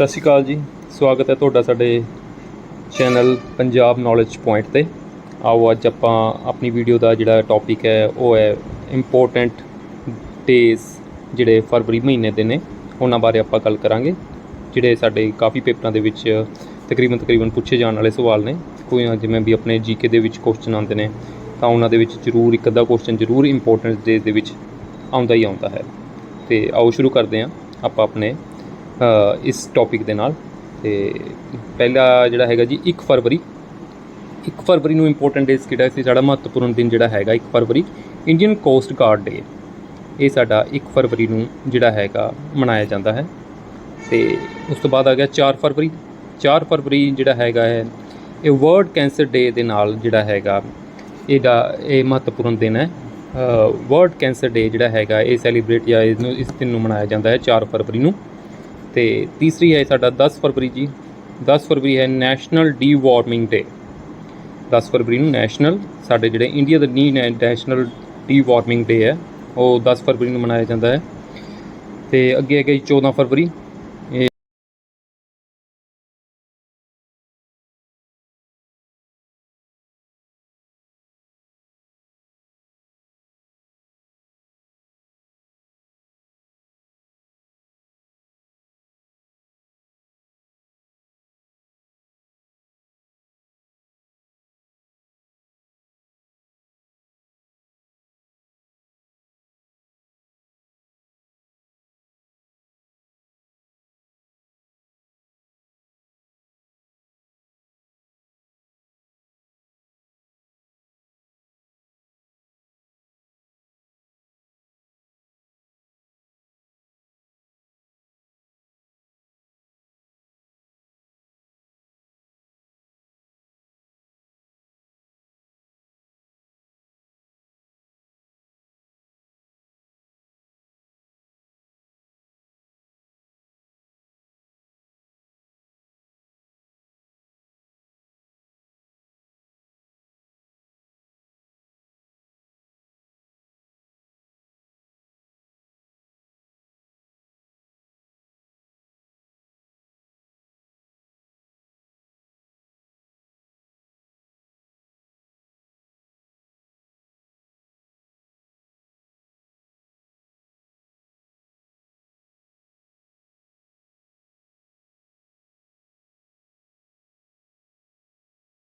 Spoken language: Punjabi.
ਸਤਿ ਸ਼੍ਰੀ ਅਕਾਲ ਜੀ। ਸਵਾਗਤ ਹੈ ਤੁਹਾਡਾ ਸਾਡੇ ਚੈਨਲ ਪੰਜਾਬ ਨੌਲੇਜ ਪੁਆਇੰਟ ਤੇ। ਆਓ ਅੱਜ ਆਪਾਂ ਆਪਣੀ ਵੀਡੀਓ ਦਾ ਜਿਹੜਾ ਟੌਪਿਕ ਹੈ, ਉਹ ਹੈ ਇੰਪੋਰਟੈਂਟ ਡੇਜ਼ ਜਿਹੜੇ ਫਰਵਰੀ ਮਹੀਨੇ ਦੇ ਨੇ, ਉਹਨਾਂ ਬਾਰੇ ਆਪਾਂ ਗੱਲ ਕਰਾਂਗੇ। ਜਿਹੜੇ ਸਾਡੇ ਕਾਫੀ ਪੇਪਰਾਂ ਦੇ ਵਿੱਚ ਤਕਰੀਬਨ ਤਕਰੀਬਨ ਪੁੱਛੇ ਜਾਣ ਵਾਲੇ ਸਵਾਲ ਨੇ। ਕੋਈ ਜਿਵੇਂ ਵੀ ਆਪਣੇ ਜੀਕੇ ਦੇ ਵਿੱਚ ਕੁਐਸਚਨ ਆਉਂਦੇ ਨੇ, ਤਾਂ ਉਹਨਾਂ ਦੇ ਵਿੱਚ ਜ਼ਰੂਰ ਇੱਕ ਅੱਧਾ ਕੁਐਸਚਨ ਜ਼ਰੂਰ ਇੰਪੋਰਟੈਂਟ ਡੇਜ਼ ਦੇ ਵਿੱਚ ਆਉਂਦਾ ਹੀ ਆਉਂਦਾ ਹੈ। ਤੇ ਆਓ ਸ਼ੁਰੂ ਕਰਦੇ ਹਾਂ ਆਪਾਂ ਆਪਣੇ ਇਸ ਟੌਪਿਕ ਦੇ ਨਾਲ। ਤੇ ਪਹਿਲਾ ਜਿਹੜਾ ਹੈਗਾ ਜੀ 1 ਫਰਵਰੀ। 1 ਫਰਵਰੀ ਨੂੰ ਇੰਪੋਰਟੈਂਟ ਡੇਜ਼ ਕਿਹੜਾ ਸੀ? ਸਾਡਾ ਮਹੱਤਵਪੂਰਨ ਦਿਨ ਜਿਹੜਾ ਹੈਗਾ 1 ਫਰਵਰੀ ਇੰਡੀਅਨ ਕੋਸਟ ਗਾਰਡ ਡੇ ਇਹ ਸਾਡਾ 1 ਫਰਵਰੀ ਨੂੰ ਜਿਹੜਾ ਹੈਗਾ ਮਨਾਇਆ ਜਾਂਦਾ ਹੈ। ਤੇ ਉਸ ਤੋਂ ਬਾਅਦ ਆ ਗਿਆ 4 ਫਰਵਰੀ। 4 ਫਰਵਰੀ ਜਿਹੜਾ ਹੈਗਾ ਹੈ, ਇਹ ਵਰਲਡ ਕੈਂਸਰ ਡੇ ਦੇ ਨਾਲ ਜਿਹੜਾ ਹੈਗਾ, ਇਹਦਾ ਇਹ ਮਹੱਤਵਪੂਰਨ ਦਿਨ ਹੈ। ਵਰਲਡ ਕੈਂਸਰ ਡੇ ਜਿਹੜਾ ਹੈਗਾ, ਇਹ ਸੈਲੀਬ੍ਰੇਟ ਜਾਂ ਇਹਨੂੰ ਇਸ ਦਿਨ ਨੂੰ ਮਨਾਇਆ ਜਾਂਦਾ ਹੈ 4 ਫਰਵਰੀ ਨੂੰ। ਤੇ ਤੀਸਰੀ ਹੈ ਸਾਡਾ 10 ਫਰਵਰੀ ਜੀ। 10 ਫਰਵਰੀ ਹੈ ਨੈਸ਼ਨਲ ਡੀ ਵਾਰਮਿੰਗ ਡੇ। 10 ਫਰਵਰੀ ਨੂੰ ਨੈਸ਼ਨਲ, ਸਾਡੇ ਜਿਹੜੇ ਇੰਡੀਆ ਦਾ ਨੀ ਨੈਸ਼ਨਲ ਡੀ ਵਾਰਮਿੰਗ ਡੇ ਹੈ, ਉਹ 10 ਫਰਵਰੀ ਨੂੰ ਮਨਾਇਆ ਜਾਂਦਾ ਹੈ। ਤੇ ਅੱਗੇ ਹੈਗਾ ਜੀ 14 ਫਰਵਰੀ।